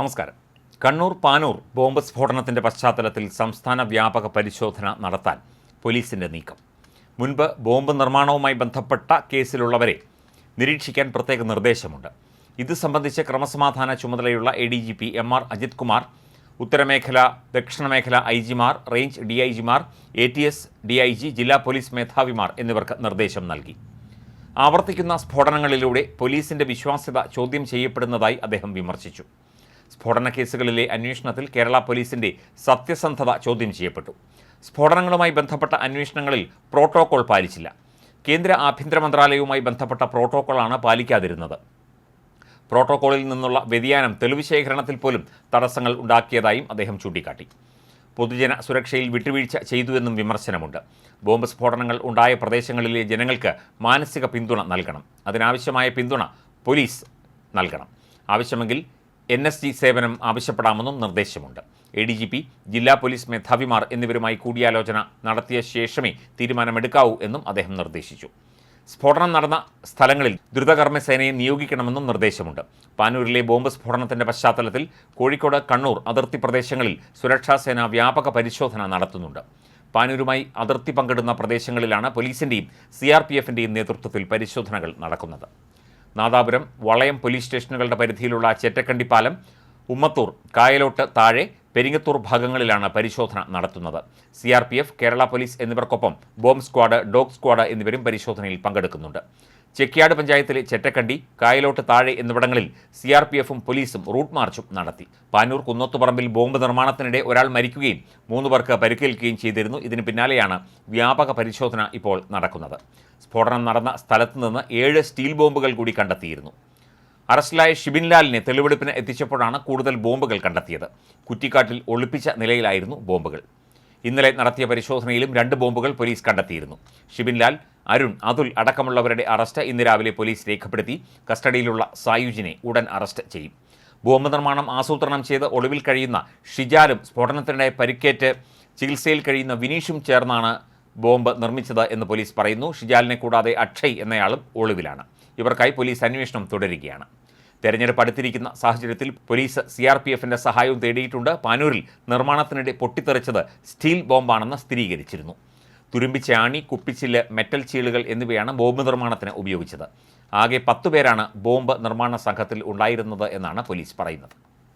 നമസ്കാരം. കണ്ണൂർ പാനൂർ ബോംബ് സ്ഫോടനത്തിന്റെ പശ്ചാത്തലത്തിൽ സംസ്ഥാന വ്യാപക പരിശോധന നടത്താൻ പോലീസിന്റെ നീക്കം. മുൻപ് ബോംബ് നിർമ്മാണവുമായി ബന്ധപ്പെട്ട കേസിലുള്ളവരെ നിരീക്ഷിക്കാൻ പ്രത്യേക നിർദ്ദേശമുണ്ട്. ഇത് സംബന്ധിച്ച് ക്രമസമാധാന ചുമതലയുള്ള A D G P M R Ajith Kumar ഉത്തരമേഖല ദക്ഷിണമേഖല ഐ ജിമാർ range D I ജിമാർ A T S D I G ജില്ലാ പോലീസ് മേധാവിമാർ എന്നിവർക്ക് നിർദ്ദേശം നൽകി. ആവർത്തിക്കുന്ന സ്ഫോടനങ്ങളിലൂടെ പോലീസിന്റെ വിശ്വാസ്യത ചോദ്യം ചെയ്യപ്പെടുന്നതായി അദ്ദേഹം വിമർശിച്ചു. സ്ഫോടന കേസുകളിലെ അന്വേഷണത്തിൽ കേരള പോലീസിന്റെ സത്യസന്ധത ചോദ്യം ചെയ്യപ്പെട്ടു. സ്ഫോടനങ്ങളുമായി ബന്ധപ്പെട്ട അന്വേഷണങ്ങളിൽ പ്രോട്ടോകോൾ പാലിച്ചില്ല. കേന്ദ്ര ആഭ്യന്തര മന്ത്രാലയവുമായി ബന്ധപ്പെട്ട പ്രോട്ടോകോളാണ് പാലിക്കാതിരുന്നത്. പ്രോട്ടോകോളിൽ നിന്നുള്ള വ്യതിയാനം തെളിവ് ശേഖരണത്തിൽ പോലും തടസ്സങ്ങൾ ഉണ്ടാക്കിയതായും അദ്ദേഹം ചൂണ്ടിക്കാട്ടി. പൊതുജന സുരക്ഷയിൽ വിട്ടുവീഴ്ച ചെയ്തുവെന്നും വിമർശനമുണ്ട്. ബോംബ് സ്ഫോടനങ്ങൾ ഉണ്ടായ പ്രദേശങ്ങളിലെ ജനങ്ങൾക്ക് മാനസിക പിന്തുണ നൽകണം. അതിനാവശ്യമായ പിന്തുണ പോലീസ് നൽകണം. ആവശ്യമെങ്കിൽ എൻ എസ് ജി സേവനം ആവശ്യപ്പെടാമെന്നും നിർദ്ദേശമുണ്ട്. എ ഡി ജി പി ജില്ലാ പോലീസ് മേധാവിമാർ എന്നിവരുമായി കൂടിയാലോചന നടത്തിയ ശേഷമേ തീരുമാനമെടുക്കാവൂ എന്നും അദ്ദേഹം നിർദ്ദേശിച്ചു. സ്ഫോടനം നടന്ന സ്ഥലങ്ങളിൽ ദ്രുതകർമ്മസേനയെ നിയോഗിക്കണമെന്നും നിർദ്ദേശമുണ്ട്. പാനൂരിലെ ബോംബ് സ്ഫോടനത്തിന്റെ പശ്ചാത്തലത്തിൽ കോഴിക്കോട് കണ്ണൂർ അതിർത്തി പ്രദേശങ്ങളിൽ സുരക്ഷാസേന വ്യാപക പരിശോധന നടത്തുന്നുണ്ട്. പാനൂരുമായി അതിർത്തി പങ്കിടുന്ന പ്രദേശങ്ങളിലാണ് പോലീസിന്റെയും സി ആർ പി നേതൃത്വത്തിൽ പരിശോധനകൾ നടക്കുന്നത്. നാദാപുരം വളയം പോലീസ് സ്റ്റേഷനുകളുടെ പരിധിയിലുള്ള ചെറ്റക്കണ്ടിപ്പാലം ഉമ്മത്തൂർ കായലോട്ട് താഴെ പെരിങ്ങത്തൂർ ഭാഗങ്ങളിലാണ് പരിശോധന നടത്തുന്നത്. C R P F Kerala police എന്നിവർക്കൊപ്പം ബോംബ് സ്ക്വാഡ് ഡോഗ് സ്ക്വാഡ് എന്നിവരും പരിശോധനയിൽ പങ്കെടുക്കുന്നുണ്ട്. ചെക്കിയാട് പഞ്ചായത്തിലെ ചെറ്റക്കണ്ടി കായലോട്ട് താഴെ എന്നിവിടങ്ങളിൽ സി ആർ പി എഫും പോലീസും റൂട്ട് മാർച്ചും നടത്തി. പാനൂർ കുന്നത്തുപറമ്പിൽ ബോംബ് നിർമ്മാണത്തിനിടെ ഒരാൾ മരിക്കുകയും മൂന്ന് പേർക്ക് പരിക്കേൽക്കുകയും ചെയ്തിരുന്നു. ഇതിന് പിന്നാലെയാണ് വ്യാപക പരിശോധന ഇപ്പോൾ നടക്കുന്നത്. സ്ഫോടനം നടന്ന സ്ഥലത്ത് നിന്ന് ഏഴ് സ്റ്റീൽ ബോംബുകൾ കൂടി കണ്ടെത്തിയിരുന്നു. അറസ്റ്റിലായ ഷിബിൻലാലിനെ തെളിവെടുപ്പിന് എത്തിച്ചപ്പോഴാണ് കൂടുതൽ ബോംബുകൾ കണ്ടെത്തിയത്. കുറ്റിക്കാട്ടിൽ ഒളിപ്പിച്ച നിലയിലായിരുന്നു ബോംബുകൾ. ഇന്നലെ നടത്തിയ പരിശോധനയിലും രണ്ട് ബോംബുകൾ പോലീസ് കണ്ടെത്തിയിരുന്നു. ഷിബിൻലാൽ അരുൺ അതുൽ അടക്കമുള്ളവരുടെ അറസ്റ്റ് ഇന്ന് രാവിലെ പോലീസ് രേഖപ്പെടുത്തി. കസ്റ്റഡിയിലുള്ള സായുജിനെ ഉടൻ അറസ്റ്റ് ചെയ്യും. ബോംബ് നിർമ്മാണം ആസൂത്രണം ചെയ്ത് ഒളിവിൽ കഴിയുന്ന ഷിജാലും സ്ഫോടനത്തിനിടെ പരിക്കേറ്റ് ചികിത്സയിൽ കഴിയുന്ന വിനീഷും ചേർന്നാണ് ബോംബ് നിർമ്മിച്ചത് എന്ന് പോലീസ് പറയുന്നു. ഷിജാലിനെ കൂടാതെ അക്ഷയ് എന്നയാളും ഒളിവിലാണ്. ഇവർക്കായി പോലീസ് അന്വേഷണം തുടരുകയാണ്. തെരഞ്ഞെടുപ്പ് അടുത്തിരിക്കുന്ന സാഹചര്യത്തിൽ പോലീസ് സി ആർ പി എഫിന്റെ സഹായവും തേടിയിട്ടുണ്ട്. പാനൂരിൽ നിർമ്മാണത്തിനിടെ പൊട്ടിത്തെറിച്ചത് സ്റ്റീൽ ബോംബാണെന്ന് സ്ഥിരീകരിച്ചിരുന്നു. തുരുമ്പിച്ച ആണി കുപ്പിച്ചില്ല് മെറ്റൽ ചീളുകൾ എന്നിവയാണ് ബോംബ് നിർമ്മാണത്തിന് ഉപയോഗിച്ചത്. ആകെ പത്തുപേരാണ് ബോംബ് നിർമ്മാണ സംഘത്തിൽ ഉണ്ടായിരുന്നത് എന്നാണ് പോലീസ് പറയുന്നത്.